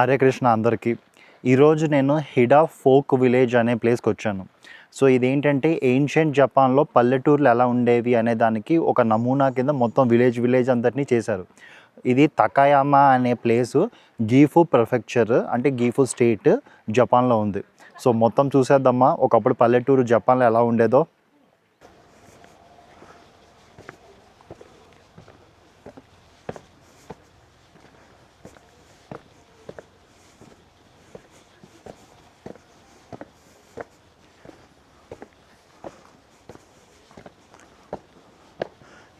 హరే కృష్ణ అందరికీ. ఈరోజు నేను హిడా ఫోక్ విలేజ్ అనే ప్లేస్కి వచ్చాను. సో ఇదేంటంటే ఏన్షియంట్ జపాన్లో పల్లెటూర్లు ఎలా ఉండేవి అనే దానికి ఒక నమూనా కింద మొత్తం విలేజ్ విలేజ్ అంతటినీ చేశారు. ఇది తకాయామా అనే ప్లేసు గీఫు ప్రిఫెక్చర్ అంటే గీఫు స్టేట్ జపాన్లో ఉంది. సో మొత్తం చూసేద్దామా ఒకప్పుడు పల్లెటూరు జపాన్లో ఎలా ఉండేదో.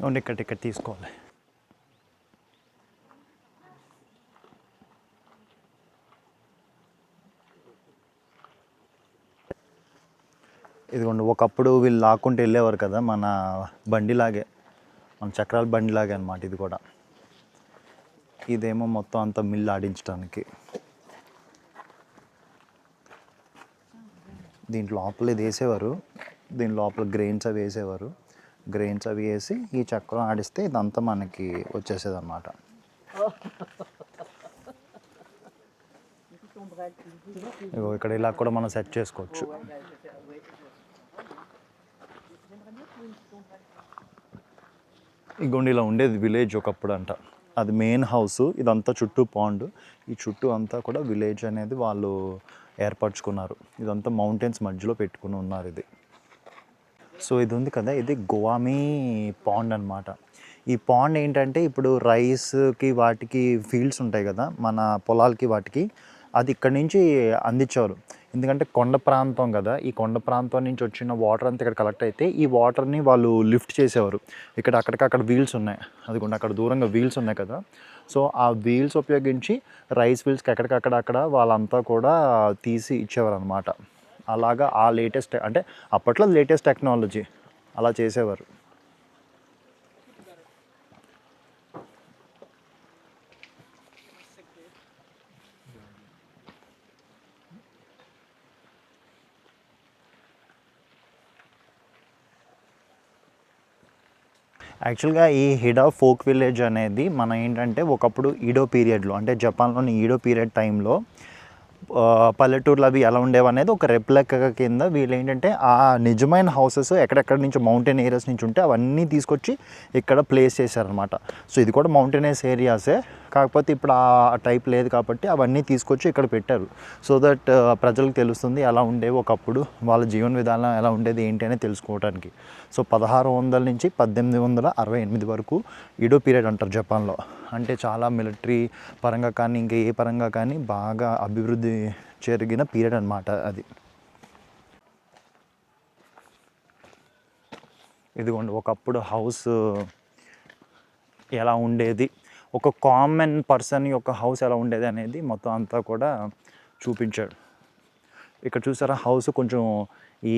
ఉండి ఇక్కడ ఇక్కడ తీసుకోవాలి. ఇదిగోండి ఒకప్పుడు వీళ్ళు లాక్కుంటూ వెళ్ళేవారు కదా మన బండిలాగే మన చక్రాల బండిలాగే అనమాట ఇది కూడా. ఇదేమో మొత్తం అంతా మిల్లు ఆడించడానికి. దీంట్లో లోపల ఇది వేసేవారు దీని లోపల గ్రెయిన్స్ అవి వేసేవారు. గ్రెయిన్స్ అవి వేసి ఈ చక్రం ఆడిస్తే ఇదంతా మనకి వచ్చేసేది అనమాట ఇగో ఇక్కడ ఇలా కూడా మనం సెట్ చేసుకోవచ్చు. ఇగోండి ఇలా ఉండేది విలేజ్ ఒకప్పుడు అంట అది మెయిన్ హౌస్ ఇదంతా చుట్టూ పాండ్ ఈ చుట్టూ అంతా కూడా విలేజ్ అనేది వాళ్ళు ఏర్పరచుకున్నారు. ఇదంతా మౌంటైన్స్ మధ్యలో పెట్టుకుని ఉన్నారు ఇది. సో ఇది ఉంది కదా ఇది గోవామీ పాండ్ అన్నమాట. ఈ పాండ్ ఏంటంటే ఇప్పుడు రైస్కి వాటికి ఫీల్డ్స్ ఉంటాయి కదా మన పొలాలకి వాటికి అది ఇక్కడ నుంచి అందించారు ఎందుకంటే కొండ ప్రాంతం కదా ఈ కొండ ప్రాంతం నుంచి వచ్చిన వాటర్ అంతా ఇక్కడ కలెక్ట్ అయితే ఈ వాటర్ని వాళ్ళు లిఫ్ట్ చేసేవారు. ఇక్కడ అక్కడికక్కడ వీల్స్ ఉన్నాయి అదిగోండి అక్కడ దూరంగా వీల్స్ ఉన్నాయి కదా. సో ఆ వీల్స్ ఉపయోగించి రైస్ వీల్స్కి ఎక్కడికక్కడ అక్కడ వాళ్ళంతా కూడా తీసి ఇచ్చేవారు అనమాట అలాగా ఆ లేటెస్ట్ అంటే అప్పట్లో లేటెస్ట్ టెక్నాలజీ అలా చేసేవారు. యాక్చువల్గా ఈ హిడా ఫోక్ విలేజ్ అనేది మన ఏంటంటే ఒకప్పుడు ఈడో పీరియడ్లో అంటే జపాన్లోని ఈడో పీరియడ్ టైంలో పల్లెటూర్లు అవి ఎలా ఉండేవి అనేది ఒక రెప్లెక్క కింద వీళ్ళు ఏంటంటే ఆ నిజమైన హౌసెస్ ఎక్కడెక్కడ నుంచి మౌంటైన్ ఏరియాస్ నుంచి ఉంటే అవన్నీ తీసుకొచ్చి ఇక్కడ ప్లేస్ చేశారనమాట సో ఇది కూడా మౌంటైనస్ ఏరియాసే కాకపోతే ఇప్పుడు ఆ టైప్ లేదు కాబట్టి అవన్నీ తీసుకొచ్చి ఇక్కడ పెట్టారు. సో దట్ uh, ప్రజలకు తెలుస్తుంది ఎలా ఉండేవి ఒకప్పుడు వాళ్ళ జీవన విధానం ఎలా ఉండేది ఏంటి అని తెలుసుకోవడానికి సో పదహారు వందల నుంచి పద్దెనిమిది వందల అరవై ఎనిమిది వరకు ఇడో పీరియడ్ అంటారు జపాన్లో. అంటే చాలా మిలిటరీ పరంగా కానీ ఇంకా ఏ పరంగా కానీ బాగా అభివృద్ధి జరిగిన పీరియడ్ అనమాట అది. ఇదిగోండి ఒకప్పుడు హౌస్ ఎలా ఉండేది ఒక కామన్ పర్సన్ యొక్క హౌస్ ఎలా ఉండేది అనేది మొత్తం అంతా కూడా చూపించాడు. ఇక్కడ చూసారా హౌస్ కొంచెం ఈ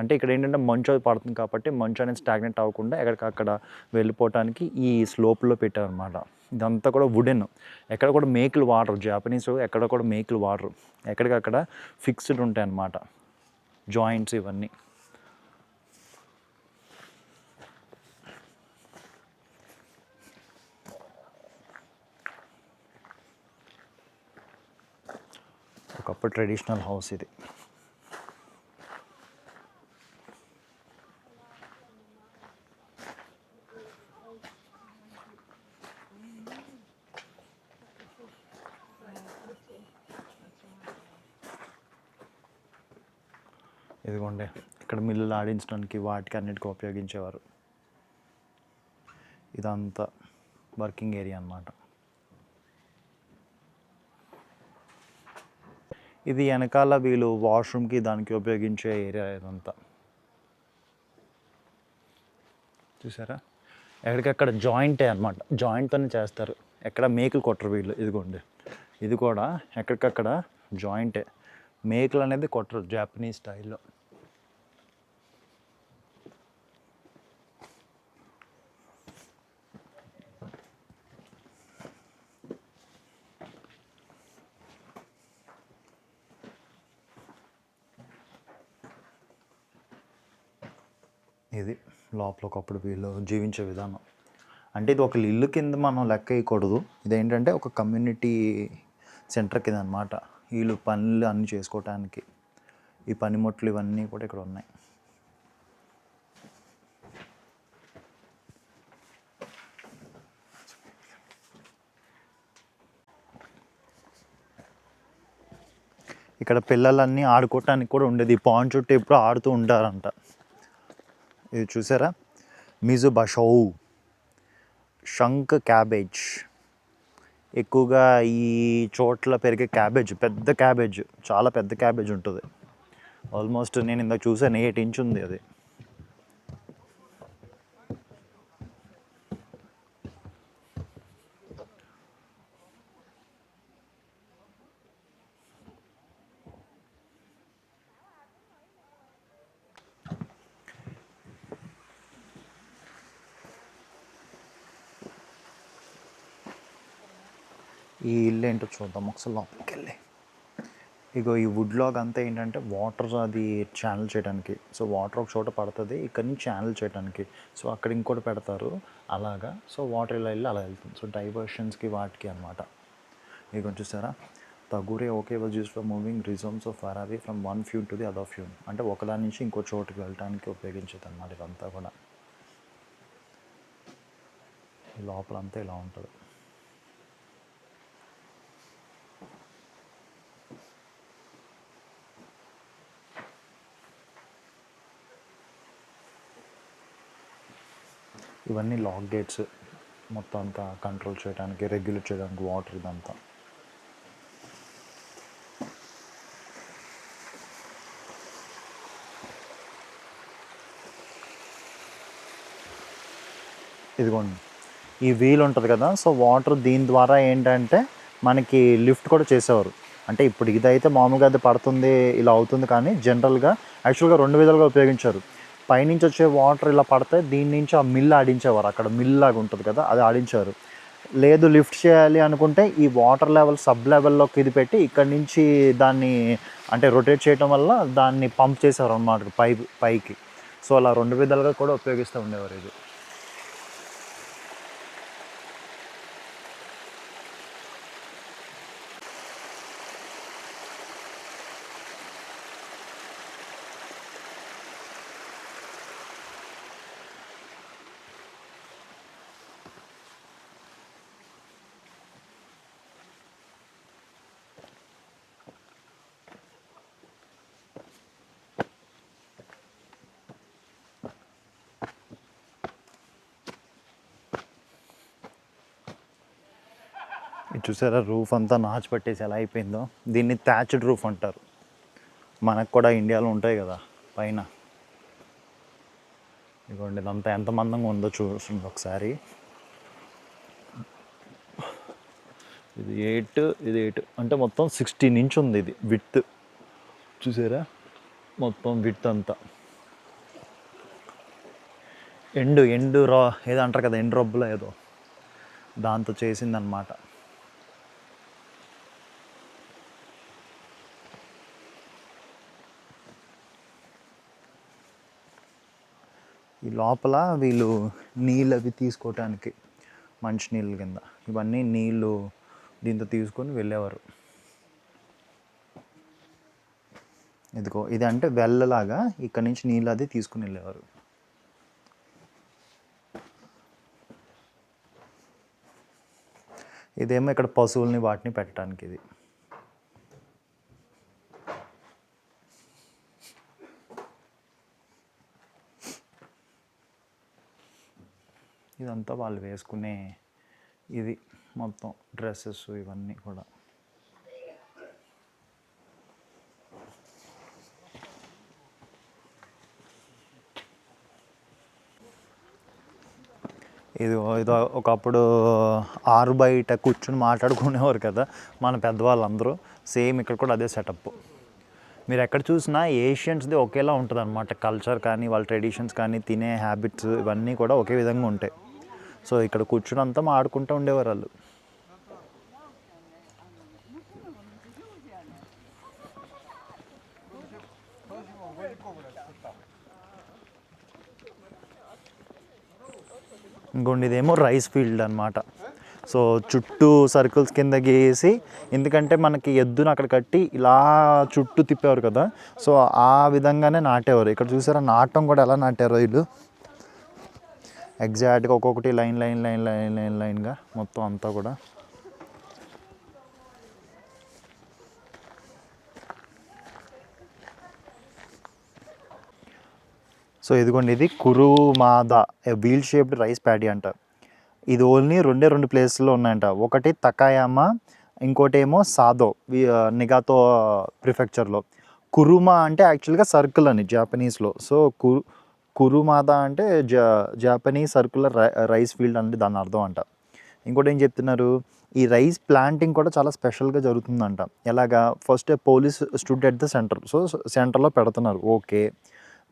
అంటే ఇక్కడ ఏంటంటే మంచు అది పడుతుంది కాబట్టి మంచు అనేది స్టాగ్నెట్ అవ్వకుండా ఎక్కడికక్కడ వెళ్ళిపోవటానికి ఈ స్లోప్లో పెట్టారనమాట ఇదంతా కూడా వుడెన్ ఎక్కడ కూడా మేకులు వాడరు. జాపనీస్ ఎక్కడ కూడా మేకులు వాడరు. ఎక్కడికక్కడ ఫిక్స్డ్ ఉంటాయి అన్నమాట జాయింట్స్ ఇవన్నీ. ఒకప్పుడు ట్రెడిషనల్ హౌస్ ఇది. ఇదిగోండి ఇక్కడ మిల్లులు ఆడించడానికి వాటికి అన్నిటికీ ఉపయోగించేవారు. ఇదంతా వర్కింగ్ ఏరియా అన్నమాట. ఇది వెనకాల వీళ్ళు వాష్రూమ్కి దానికి ఉపయోగించే ఏరియా ఇదంతా. చూసారా? ఎక్కడికక్కడ జాయింటే అనమాట జాయింట్తోనే చేస్తారు. ఎక్కడ మేకులు కొట్టరు వీళ్ళు. ఇదిగోండి. ఇది కూడా ఎక్కడికక్కడ జాయింటే. మేకులు అనేది కొట్టరు జాపనీస్ స్టైల్లో. ఇది లోపల ఒకప్పుడు వీళ్ళు జీవించే విధానం. అంటే ఇది ఒక ఇల్లు కింద మనం లెక్క వేయకూడదు. ఇదేంటంటే ఒక కమ్యూనిటీ సెంటర్ కింద అనమాట వీళ్ళు పనులు అన్నీ చేసుకోవటానికి. ఈ పనిముట్లు ఇవన్నీ కూడా ఇక్కడ ఉన్నాయి. ఇక్కడ పిల్లలన్నీ ఆడుకోవటానికి కూడా ఉండేది. ఈ పాన్ చుట్టూ ఎప్పుడు ఆడుతూ ఉంటారంట. ఇది చూసారా? మిజు బషౌ షంక్ క్యాబేజ్. ఎక్కువగా ఈ చోట్ల పెరిగే క్యాబేజ్ పెద్ద క్యాబేజ్ చాలా పెద్ద క్యాబేజ్ ఉంటుంది. ఆల్మోస్ట్ నేను ఇందాక చూసాను ఎయిట్ ఇంచ్ ఉంది అది. ఈ ఇల్లు ఏంటో చూద్దాం ఒకసారి లోపలికి వెళ్ళి ఇగో ఈ వుడ్ లాగ్ అంతా ఏంటంటే వాటర్ అది ఛానల్ చేయడానికి. సో వాటర్ ఒక చోట పడుతుంది ఇక్కడ నుంచి ఛానల్ చేయడానికి. సో అక్కడ ఇంకోటి పెడతారు అలాగా. సో వాటర్ ఇలా వెళ్ళి అలా వెళ్తుంది. సో డైవర్షన్స్కి వాటికి అనమాట ఇక చూసారా? తగురే okay was used for moving rhizomes of Ferrari from one peon to the other peon అంటే ఒకదాని నుంచి ఇంకో చోటుకి వెళ్ళడానికి ఉపయోగించేది అనమాట ఇదంతా కూడా. ఈ లోపల అంతా ఇలా ఉంటుంది. ఇవన్నీ లాక్ గేట్స్ మొత్తం అంతా కంట్రోల్ చేయడానికి రెగ్యులేట్ చేయడానికి వాటర్ ఇదంతా. ఇదిగోండి. ఈ వీల్ ఉంటుంది కదా సో వాటర్ దీని ద్వారా ఏంటంటే మనకి లిఫ్ట్ కూడా చేసేవారు. అంటే ఇప్పుడు ఇదైతే మామూలుగా అది పడుతుంది ఇలా అవుతుంది కానీ జనరల్గా యాక్చువల్గా రెండు విధాలుగా ఉపయోగించారు. పైనుంచి వచ్చే వాటర్ ఇలా పడితే దీని నుంచి ఆ మిల్ ఆడించేవారు. అక్కడ మిల్ లాగా ఉంటుంది కదా అది ఆడించారు లేదు లిఫ్ట్ చేయాలి అనుకుంటే ఈ వాటర్ లెవెల్ సబ్ లెవెల్లోకి ఇది పెట్టి ఇక్కడ నుంచి దాన్ని అంటే రొటేట్ చేయడం వల్ల దాన్ని పంప్ చేసేవారు అన్నమాట పై పైకి. సో అలా రెండు విధాలుగా కూడా ఉపయోగిస్తూ ఉండేవారు ఇది ఇది చూసారా? రూఫ్ అంతా నాచు పట్టేసి ఎలా అయిపోయిందో? దీన్ని థ్యాచ్డ్ రూఫ్ అంటారు. మనకు కూడా ఇండియాలో ఉంటాయి కదా పైన. ఇదిగోండి ఇదంతా ఎంత మందంగా ఉందో చూస్తుంది ఒకసారి. ఇది ఎయిట్ ఇది ఎయిట్ అంటే మొత్తం సిక్స్టీన్ ఇంచ్ ఉంది ఇది విత్ చూసారా? మొత్తం విత్ అంతా. ఎండు ఎండు రా ఏదో అంటారు కదా ఎండు రబ్బులో ఏదో. దాంతో చేసిందనమాట ఈ లోపల వీళ్ళు నీళ్ళు అవి తీసుకోవటానికి మంచి నీళ్ళు కింద. ఇవన్నీ నీళ్ళు దీంతో తీసుకొని వెళ్ళేవారు. ఇదిగో ఇది అంటే వెళ్ళలాగా ఇక్కడ నుంచి నీళ్ళు అది తీసుకుని వెళ్ళేవారు. ఇదేమో ఇక్కడ పశువుల్ని వాటిని పెట్టడానికి ఇది. ఇదంతా వాళ్ళు వేసుకునే ఇది మొత్తం డ్రెస్సెస్ ఇవన్నీ కూడా. ఇది ఇదో ఒకప్పుడు ఆరు బయట కూర్చుని మాట్లాడుకునేవారు కదా మన పెద్దవాళ్ళందరూ. సేమ్ ఇక్కడ కూడా అదే సెటప్. మీరు ఎక్కడ చూసినా ఏషియన్స్ది ఒకేలా ఉంటుంది అనమాట కల్చర్ కానీ వాళ్ళ ట్రెడిషన్స్ కానీ తినే హ్యాబిట్స్ ఇవన్నీ కూడా ఒకే విధంగా ఉంటాయి. సో ఇక్కడ కూర్చుని అంతా ఆడుకుంటూ ఉండేవారు వాళ్ళు. ఇంకోండి ఇదేమో రైస్ ఫీల్డ్ అనమాట సో చుట్టూ సర్కిల్స్ కింద గీసి ఎందుకంటే మనకి ఎద్దును అక్కడ కట్టి ఇలా చుట్టూ తిప్పేవారు కదా. సో ఆ విధంగానే నాటేవారు. ఇక్కడ చూసారా నాటం కూడా ఎలా నాటారు వీళ్ళు? ఎగ్జాక్ట్గా ఒక్కొక్కటి line line line line line లైన్గా మొత్తం అంతా కూడా. సో ఇదిగోండి ఇది కురుమాద వీల్ షేప్డ్ రైస్ ప్యాడీ అంట. ఇది ఓన్లీ రెండే రెండు ప్లేస్లో ఉన్నాయంట. ఒకటి తకాయామా ఇంకోటి ఏమో సాదో నిగాతో ప్రిఫెక్చర్లో. కురుమా అంటే యాక్చువల్గా సర్కిల్ అని జాపనీస్లో. సో కురు కురుమాద అంటే జా జాపనీస్ సర్కులర్ రైస్ ఫీల్డ్ అంటే దాని అర్థం అంట. ఇంకోటి ఏం చెప్తున్నారు? ఈ రైస్ ప్లాంటింగ్ కూడా చాలా స్పెషల్గా జరుగుతుందంట. ఎలాగా? First pole is stood at the centre so సెంటర్లో పెడుతున్నారు. ఓకే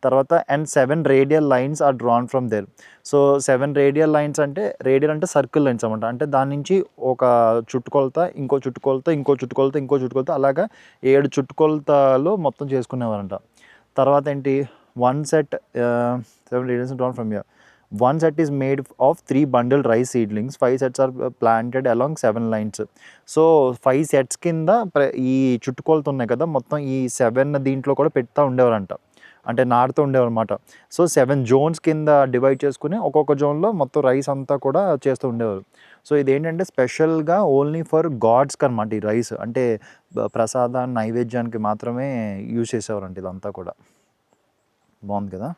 తర్వాత and seven radial lines are drawn from there so seven radial lines అంటే రేడియల్ అంటే సర్కిల్ లైన్స్ అనమాట అంటే దాని నుంచి ఒక చుట్టుకొలత ఇంకో చుట్టుకొలత ఇంకో చుట్టుకొలత ఇంకో చుట్టుకొలత అలాగా ఏడు చుట్టుకొలతలో మొత్తం చేసుకునేవారంట. తర్వాత ఏంటి? One set seven drawn from here one set is made of three bundle rice seedlings five sets are planted along seven lines so five sets కింద ప్ర- ఈ చుట్టుకొలత ఉన్నాయి కదా మొత్తం ఈ సెవెన్ దీంట్లో కూడా పెడతా ఉండేవారంట. అంటే నాడుతూ ఉండేవారు సో సెవెన్ జోన్స్ కింద డివైడ్ చేసుకుని ఒక్కొక్క జోన్లో మొత్తం రైస్ అంతా కూడా చేస్తూ ఉండేవారు. సో ఇదేంటంటే స్పెషల్గా ఓన్లీ ఫర్ గాడ్స్కి అనమాట ఈ రైస్ అంటే ప్రసాద నైవేద్యానికి మాత్రమే యూజ్ చేసేవారంట ఇదంతా కూడా. బాగుంది కదా.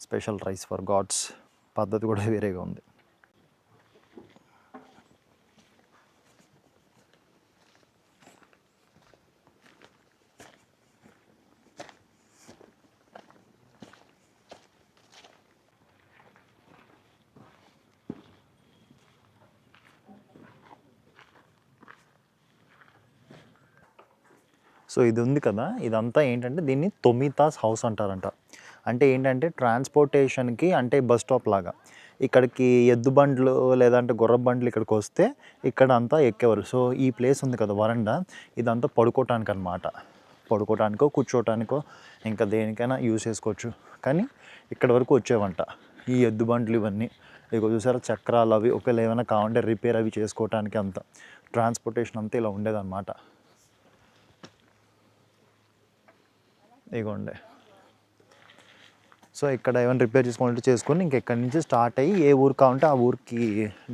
Special rice for gods. పద్ధతి కూడా వేరేగా ఉంది. సో ఇది ఉంది కదా ఇదంతా ఏంటంటే దీన్ని తొమితాస్ హౌస్ అంటారంట. అంటే ఏంటంటే ట్రాన్స్పోర్టేషన్కి అంటే బస్ స్టాప్ లాగా. ఇక్కడికి ఎద్దు బండ్లు లేదంటే గుర్ర బండ్లు ఇక్కడికి వస్తే ఇక్కడ అంతా ఎక్కేవారు. సో ఈ ప్లేస్ ఉంది కదా వరండా ఇదంతా పడుకోవటానికి అనమాట పడుకోవటానికో కూర్చోటానికో ఇంకా దేనికైనా యూజ్ చేసుకోవచ్చు. కానీ ఇక్కడ వరకు వచ్చేవంట ఈ ఎద్దు బండ్లు ఇవన్నీ. ఇక చూసారా చక్రాలు అవి ఒకవేళ ఏమైనా కావాలంటే రిపేర్ అవి చేసుకోవటానికి అంత. ట్రాన్స్పోర్టేషన్ అంతా ఇలా ఉండేదన్నమాట. ఇగోండి. సో ఇక్కడ ఏమైనా రిపేర్ చేసుకోవాలంటే చేసుకొని ఇంకెక్కడి నుంచి స్టార్ట్ అయ్యి ఏ ఊరు కావాలంటే ఆ ఊరికి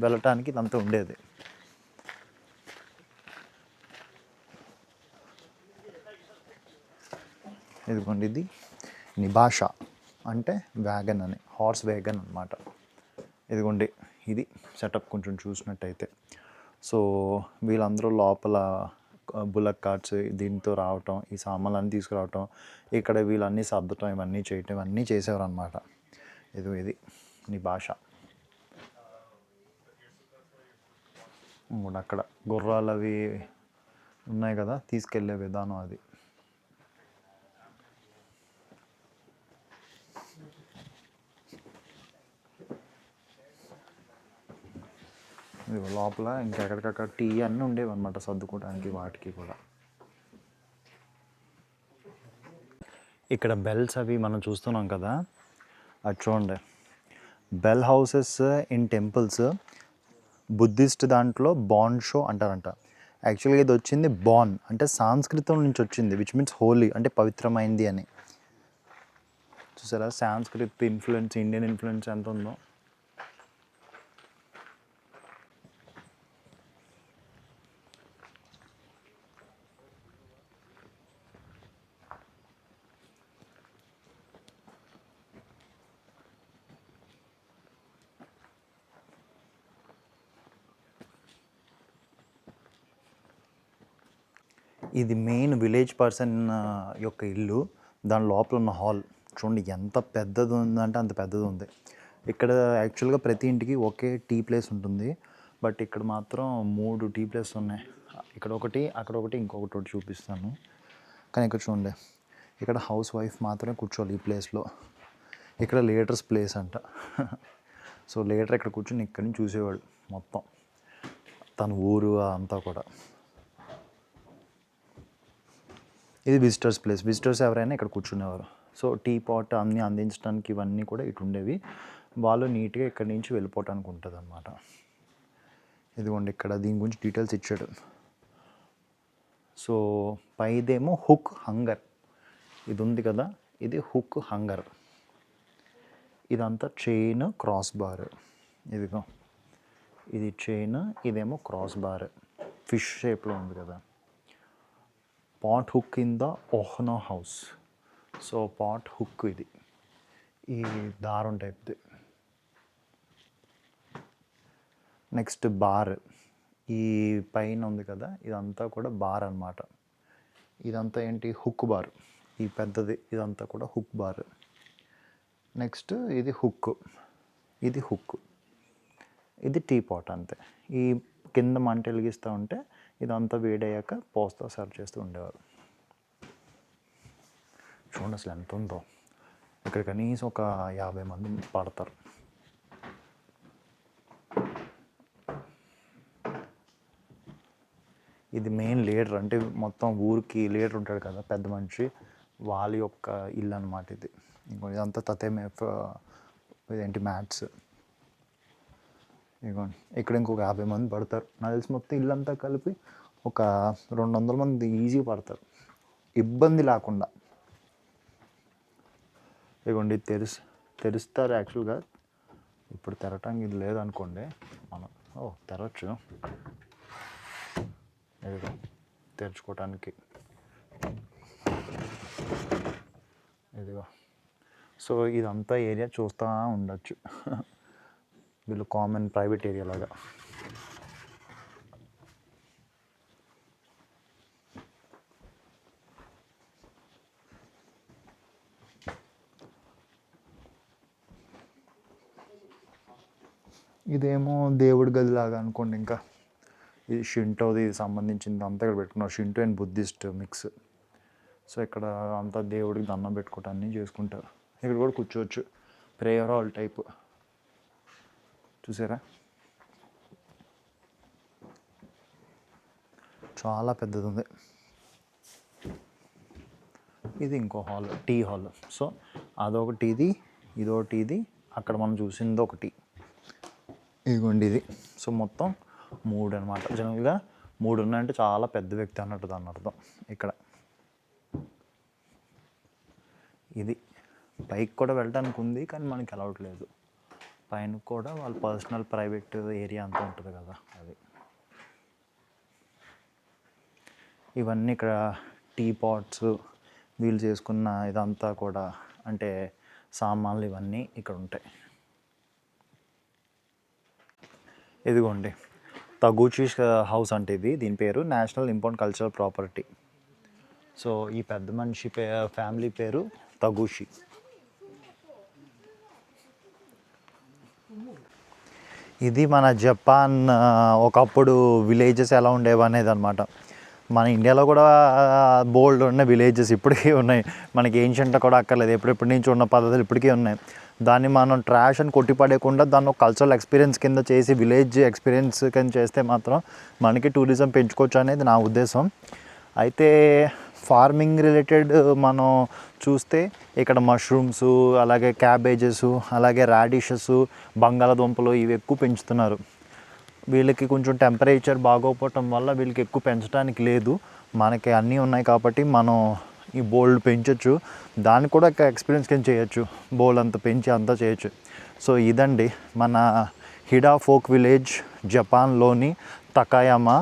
వెళ్ళటానికి ఇదంతా ఉండేది. ఇదిగోండి ఇది నిభాష అంటే వ్యాగన్ అని హార్స్ వ్యాగన్ అనమాట ఇదిగోండి ఇది సెటప్ కొంచెం చూసినట్టయితే. సో వీళ్ళందరూ లోపల బుల్లక్ కార్ట్స్ దీంతో రావటం ఈ సామాన్లన్నీ తీసుకురావటం ఇక్కడ వీళ్ళన్నీ సర్దటం ఇవన్నీ చేయటం ఇవన్నీ చేసేవారు అనమాట ఇది ఇది నీ భాష. అక్కడ గుర్రాలు అవి ఉన్నాయి కదా తీసుకెళ్ళే విధానం అది. ఇది లోపల. ఇంకెక్కడికక్కడ టీ అన్నీ ఉండేవి అనమాట సర్దుకోవడానికి వాటికి కూడా. ఇక్కడ బెల్స్ అవి మనం చూస్తున్నాం కదా. అది చూడండి. Bell houses in temples Buddhist దాంట్లో బాన్ షో అంటారంట. యాక్చువల్గా ఇది వచ్చింది బాన్ అంటే సాంస్కృతం నుంచి వచ్చింది విచ్ మీన్స్ హోలీ అంటే పవిత్రమైంది అని. చూసారా సాంస్కృత్ ఇన్ఫ్లుయెన్స్ ఇండియన్ ఇన్ఫ్లుయెన్స్ ఎంత ఉందో. ఇది మెయిన్ విలేజ్ పర్సన్ యొక్క ఇల్లు. దాని లోపల ఉన్న హాల్ చూడండి ఎంత పెద్దది ఉందంటే అంత పెద్దది ఉంది. ఇక్కడ యాక్చువల్గా ప్రతి ఇంటికి ఒకే టీ ప్లేస్ ఉంటుంది. బట్ ఇక్కడ మాత్రం మూడు టీ ప్లేస్ ఉన్నాయి. ఇక్కడ ఒకటి అక్కడ ఒకటి ఇంకొకటి ఒకటి చూపిస్తాను. కానీ ఇక్కడ చూడండి ఇక్కడ హౌస్ వైఫ్ మాత్రమే కూర్చోవాలి ఈ ప్లేస్లో ఇక్కడ లీడర్స్ ప్లేస్ అంట. సో లీడర్ ఇక్కడ కూర్చొని ఇక్కడి నుంచి చూసేవాడు మొత్తం. తన ఊరు అంతా కూడా. ఇది విజిటర్స్ ప్లేస్ విజిటర్స్ ఎవరైనా ఇక్కడ కూర్చునేవారు. సో టీ పాట్ అన్నీ అందించడానికి ఇవన్నీ కూడా ఇటు ఉండేవి. వాళ్ళు నీట్గా ఇక్కడి నుంచి వెళ్ళిపోవటానికి ఉంటుంది అనమాట ఇదిగోండి ఇక్కడ దీని గురించి డీటెయిల్స్ ఇచ్చాడు. సో పైదేమో హుక్ హంగర్ ఇది ఉంది కదా. ఇది హుక్ హంగర్ ఇదంతా చైన్ క్రాస్ బార్ ఇదిగో. ఇది చైన్ ఇదేమో క్రాస్ బార్ ఫిష్ షేప్లో ఉంది కదా. పాట్ హుక్ ఇన్ ద ఓహ్నో హౌస్. సో పాట్ హుక్ ఇది. ఈ దారం టైప్ది నెక్స్ట్ బార్. ఈ పైన ఉంది కదా ఇదంతా కూడా బార్ అన్నమాట. ఇదంతా ఏంటి? Hook bar. ఈ పెద్దది ఇదంతా కూడా హుక్ బార్. నెక్స్ట్ ఇది హుక్. ఇది హుక్. ఇది టీ పాట్ అంతే. ఈ కింద మంట వెలిగిస్తూ ఉంటే ఇదంతా వేడయ్యాక పోస్తా సర్వ్ చేస్తూ ఉండేవారు. చూడండి అసలు ఎంత ఉందో. ఇక్కడ కనీసం ఒక యాభై మంది పడతారు. ఇది మెయిన్ లీడర్ అంటే మొత్తం ఊరికి లీడర్ ఉంటాడు కదా పెద్ద మనిషి వాళ్ళ యొక్క ఇల్లు అనమాట ఇది. ఇంకో ఇదంతా తతేమే ఇదేంటి మ్యాథ్స్ ఇదిగోండి ఇక్కడ ఇంకొక యాభై మంది పడతారు. నాకు తెలిసి మొత్తం ఇల్లంతా కలిపి ఒక రెండు వందల మంది ఈజీగా పడతారు. ఇబ్బంది లేకుండా. ఇదిగోండి ఇది తెరుస్తారు యాక్చువల్గా ఇప్పుడు తెరటానికి ఇది లేదనుకోండి మనం ఓ తెరవచ్చు. ఇదిగో తెరుచుకోవటానికి ఇదిగో. సో ఇదంతా ఏరియా చూస్తూ ఉండొచ్చు. వీళ్ళు కామన్ ప్రైవేట్ ఏరియా లాగా. ఇదేమో దేవుడి గది లాగా అనుకోండి ఇంకా. ఇది షింటోది సంబంధించింది అంతా ఇక్కడ పెట్టుకున్నారు. Shinto and Buddhist mix. So ఇక్కడ అంతా దేవుడికి దండం పెట్టుకోవటాన్ని చేసుకుంటారు ఇక్కడ కూడా కూర్చోవచ్చు. Prayer hall type. చూసారా చాలా పెద్దది ఉంది ఇది ఇంకో హాల్ టీ హాల్. సో అదొకటి ఇది ఇదొకటి ఇది అక్కడ మనం చూసింది ఒకటి. ఇదిగోండి ఇది. సో మొత్తం మూడు అనమాట జనరల్గా మూడు ఉన్నాయంటే చాలా పెద్ద వ్యక్తి అన్నట్టు దాని అర్థం ఇక్కడ. ఇది. పైకి కూడా వెళ్ళడానికి ఉంది కానీ మనకి అలవట్లేదు పైన కూడా వాళ్ళ పర్సనల్ ప్రైవేట్ ఏరియా అంతా ఉంటుంది కదా అది. ఇవన్నీ ఇక్కడ టీ పాట్స్ వీళ్ళు చేసుకున్న ఇదంతా కూడా అంటే సామాన్లు ఇవన్నీ ఇక్కడ ఉంటాయి. ఇదిగోండి తగూచి హౌస్ అంటే ఇది దీని పేరు national important cultural property. So ఈ పెద్ద మనిషి పే ఫ్యామిలీ పేరు తగూషి ఇది మన జపాన్ ఒకప్పుడు విలేజెస్ ఎలా ఉండేవి అనేది అనమాట మన ఇండియాలో కూడా బోల్డ్ ఉన్న విలేజెస్ ఇప్పటికీ ఉన్నాయి. మనకి ఏన్షియంట్ కూడా అక్కర్లేదు. ఎప్పుడెప్పటి నుంచి ఉన్న పద్ధతులు ఇప్పటికీ ఉన్నాయి. దాన్ని మనం ట్రాష్ అని కొట్టిపడేయకుండా దాన్ని ఒక కల్చరల్ ఎక్స్పీరియన్స్ కింద చేసి విలేజ్ ఎక్స్పీరియన్స్ కింద చేస్తే మాత్రం మనకి టూరిజం పెంచుకోవచ్చు అనేది నా ఉద్దేశం. అయితే ఫార్మింగ్ రిలేటెడ్ మనం చూస్తే ఇక్కడ మష్రూమ్స్ అలాగే క్యాబేజెస్ అలాగే రాడిషెస్ బంగాళదుంపలు ఇవి ఎక్కువ పెంచుతున్నారు. వీళ్ళకి కొంచెం టెంపరేచర్ బాగోకపోవటం వల్ల వీళ్ళకి ఎక్కువ పెంచడానికి లేదు. మనకి అన్నీ ఉన్నాయి కాబట్టి మనం ఈ బోల్డ్ పెంచవచ్చు దాన్ని కూడా ఎక్స్పీరియన్స్ కింద చేయొచ్చు. బోల్డ్ అంత పెంచి అంతా చేయొచ్చు. సో ఇదండి మన హిడా ఫోక్ విలేజ్ జపాన్లోని తకాయామా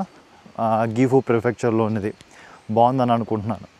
గిఫు ప్రిఫెక్చర్లోనిది బాగుందని అనుకుంటున్నాను.